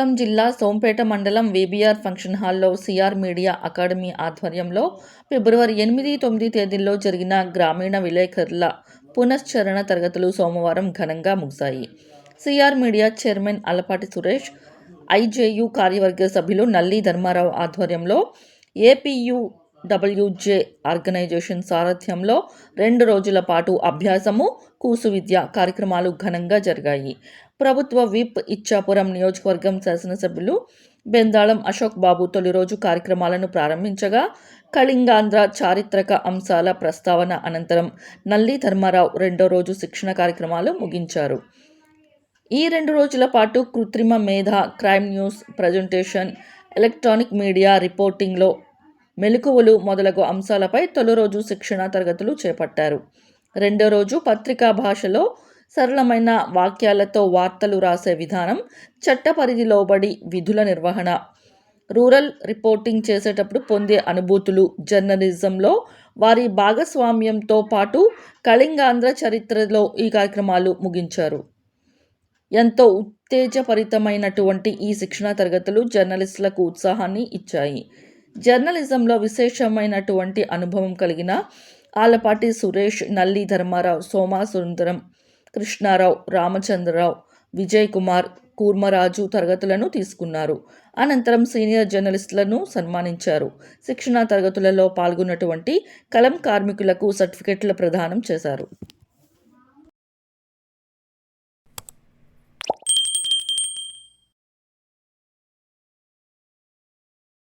శ్రీకాకుళం జిల్లా సోంపేట మండలం VBR function హాల్లో సిఆర్ మీడియా అకాడమీ ఆధ్వర్యంలో ఫిబ్రవరి ఎనిమిది తొమ్మిది తేదీల్లో జరిగిన గ్రామీణ విలేకరుల పునశ్చరణ తరగతులు సోమవారం ఘనంగా ముగిశాయి. CR media chairman Alapati Suresh IJU కార్యవర్గ సభ్యులు నల్లి ధర్మారావు ఆధ్వర్యంలో ఏపీయు డబ్ల్యూజే ఆర్గనైజేషన్ సారథ్యంలో రెండు రోజుల పాటు అభ్యాసము కూసు విద్య కార్యక్రమాలు ఘనంగా జరిగాయి. ప్రభుత్వ విప్ ఇచ్చాపురం నియోజకవర్గం శాసనసభ్యులు బెందాళం అశోక్ బాబు తొలి రోజు కార్యక్రమాలను ప్రారంభించగా కళింగాంధ్ర చారిత్రక అంశాల ప్రస్తావన అనంతరం నల్లి ధర్మారావు రెండో రోజు శిక్షణ కార్యక్రమాలు ముగించారు. ఈ రెండు రోజుల పాటు కృత్రిమ మేధ crime news presentation electronic media రిపోర్టింగ్లో మెలకువలు మొదలగు అంశాలపై తొలి రోజు శిక్షణ తరగతులు చేపట్టారు. రెండో రోజు పత్రికా భాషలో సరళమైన వాక్యాలతో వార్తలు రాసే విధానం చట్ట పరిధిలోబడి విధుల నిర్వహణ. రూరల్ రిపోర్టింగ్ చేసేటప్పుడు పొందే అనుభూతులు జర్నలిజంలో వారి భాగస్వామ్యంతో పాటు కళింగాంధ్ర చరిత్రలో ఈ కార్యక్రమాలు ముగించారు. ఎంతో ఉత్తేజపరితమైనటువంటి ఈ శిక్షణ తరగతులు జర్నలిస్టులకు ఉత్సాహాన్ని ఇచ్చాయి. జర్నలిజంలో విశేషమైనటువంటి అనుభవం కలిగిన ఆలపాటి సురేష్ నల్లి ధర్మారావు సోమా సుందరం కృష్ణారావు రామచంద్రరావు విజయ్ కుమార్ కూర్మరాజు తరగతులను తీసుకున్నారు. అనంతరం సీనియర్ జర్నలిస్టులను సన్మానించారు. శిక్షణా తరగతులలో పాల్గొన్నటువంటి కలం కార్మికులకు సర్టిఫికెట్ల ప్రదానం చేశారు.